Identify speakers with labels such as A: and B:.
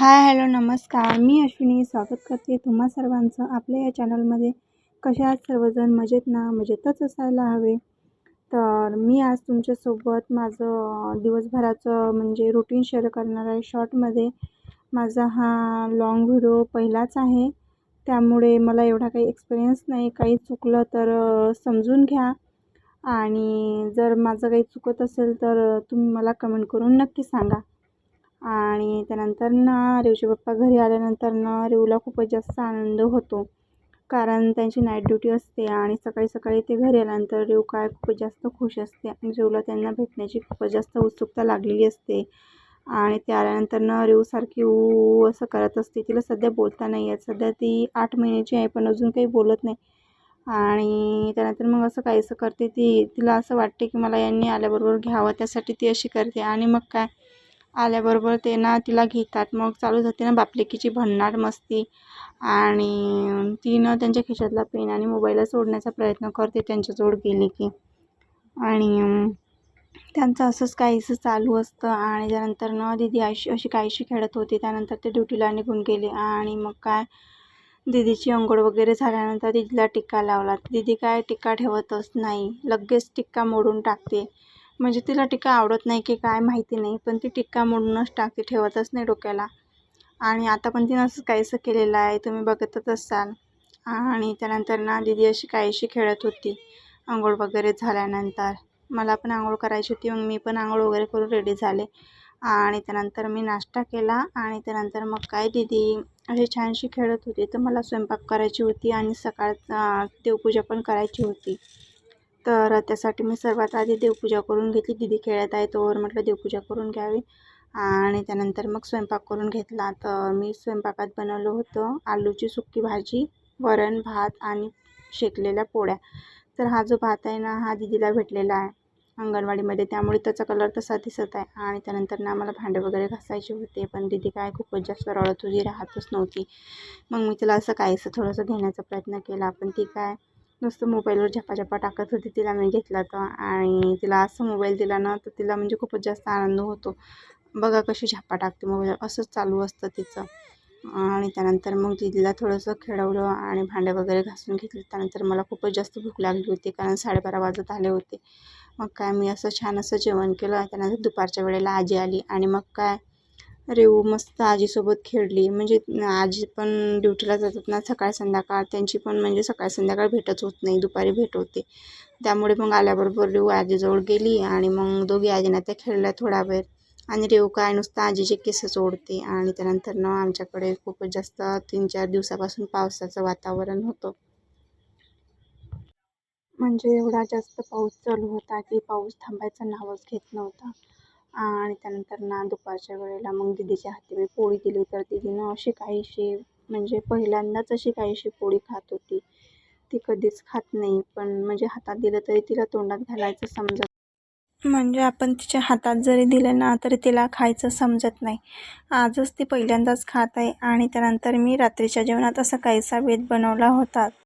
A: Hi hello नमस्कार. मी अश्विनी स्वागत करते तुम्हा सर्वांचं आपल्या या चॅनलमध्ये. कशा आहात सर्वजण? मजेत ना? मजेतच असायला हवे. तर मी आज तुमच्यासोबत माझं दिवसभराचं म्हणजे रुटीन शेअर करणार आहे. शॉर्टमध्ये माझा हा लाँग व्हिडिओ पहिलाच आहे. त्यामुळे मला एवढा काही एक्सपिरियन्स नाही. काही चुकलं तर समजून घ्या. आणि जर माझं काही चुकत असेल तर तुम्ही मला कमेंट करून नक्की सांगा. आणि त्यानंतर ना रेवचे पप्पा घरी आल्यानंतर ना रेवला खूपच जास्त आनंद होतो. कारण त्यांची नाईट ड्युटी असते आणि सकाळी सकाळी ते घरी आल्यानंतर रेव काय खूपच जास्त खुश असते आणि रेवला त्यांना भेटण्याची खूपच जास्त उत्सुकता लागलेली असते. आणि ते आल्यानंतर ना रेवसारखी ऊ असं करत असते. तिला सध्या बोलता नाही येत. सध्या ती आठ महिन्याची आहे पण अजून काही बोलत नाही. आणि त्यानंतर मग असं काहीसं करते ती. तिला असं वाटते की मला यांनी आल्याबरोबर घ्यावं त्यासाठी ती अशी करते. आणि मग काय? आल्याबरोबर ते ना तिला घेतात. मग चालू जाते ना बापलेकीची भन्नाट मस्ती आणि ती ना त्यांच्या खिशातला पेन आणि मोबाईलला सोडण्याचा प्रयत्न करते त्यांच्याजवळ गेली की. आणि त्यांचं असंच काहीसं चालू असतं आणि त्यानंतर न दिदी अशी अशी काहीशी खेळत होती. त्यानंतर ते ड्युटीला निघून गेले आणि मग काय दिदीची अंघोळ वगैरे झाल्यानंतर दिदीला टिक्का लावला. दिदी काय टिक्का ठेवतच नाही. लगेच टिक्का मोडून टाकते. म्हणजे तिला टिक्का आवडत नाही की काय माहिती नाही पण ती टिक्का मोडूनच टाकते ठेवतच नाही डोक्याला. आणि आता पण तिनं असं काहीसं केलेलं आहे तुम्ही बघतच असाल. आणि त्यानंतर ना दिदी अशी काहीशी खेळत होती आंघोळ वगैरे झाल्यानंतर. मला पण आंघोळ करायची होती मग मी पण आंघोळ वगैरे करून रेडी झाले. आणि त्यानंतर मी नाश्ता केला आणि त्यानंतर मग काय दिदी अशी छानशी खेळत होती तर मला स्वयंपाक करायची होती आणि सकाळ देवपूजा पण करायची होती. तर त्यासाठी मी सर्वात आधी देवपूजा करून घेतली. दिदी खेळत आहे तोवर म्हटलं देवपूजा करून घ्यावी. आणि त्यानंतर मग स्वयंपाक करून घेतला. तर मी स्वयंपाकात बनवलं होतं आलूची सुकी भाजी वरण भात आणि शेकलेल्या पोळ्या. तर हा जो भात आहे ना हा दिदीला भेटलेला आहे अंगणवाडीमध्ये. त्यामुळे त्याचा कलर तसा दिसत आहे. आणि त्यानंतर ना मला भांडे वगैरे घासायचे होते. पण दिदी काय खूपच जास्त रडत होती राहतच नव्हती. मग मी तिला असं काहीसं थोडंसं घेण्याचा प्रयत्न केला. पण ती काय नुसतं मोबाईलवर झपाझपा टाकत होती. तिला मी घेतला तर आणि तिला असं मोबाईल दिला ना तर तिला म्हणजे खूपच जास्त आनंद होतो. बघा कशी झापा टाकते मोबाईल असंच चालू असतं तिचं. आणि त्यानंतर मग दिदीला थोडंसं खेळवलं आणि भांडे वगैरे घासून घेतले. त्यानंतर मला खूपच जास्त भूक लागली होती कारण साडेबारा वाजत आले होते. मग काय मी असं छान असं जेवण केलं. त्यानंतर दुपारच्या वेळेला आजी आली आणि मग काय रेऊ मस्त आजीसोबत खेळली. म्हणजे आजी पण ड्युटीला जातात ना सकाळ संध्याकाळ. त्यांची पण म्हणजे सकाळ संध्याकाळ भेटच होत नाही. दुपारी भेट होते. त्यामुळे मग आल्याबरोबर रेऊ आजीजवळ गेली आणि मग दोघी आजीना त्या खेळल्या थोडा वेळ. आणि रेऊ काय नुसतं आजीचे केस ओढते. आणि त्यानंतर ना आमच्याकडे खूपच जास्त तीन चार दिवसापासून पावसाचं वातावरण होतं. म्हणजे एवढा जास्त पाऊस चालू होता की पाऊस थांबायचं नावच घेत नव्हता. आणि त्यानंतर ना दुपारच्या वेळेला मग दिदीच्या हाती मी पोळी दिली. तर दिदीनं अशी काहीशी म्हणजे पहिल्यांदाच अशी काहीशी पोळी खात होती. ती कधीच खात नाही पण म्हणजे हातात दिलं तरी तिला तोंडात घालायचं समजत म्हणजे आपण तिच्या हातात जरी दिलं ना तरी तिला खायचं समजत नाही. आजच ती पहिल्यांदाच खात आहे आणि त्यानंतर मी रात्रीच्या जेवणात असा काहीसा वेद बनवला होता.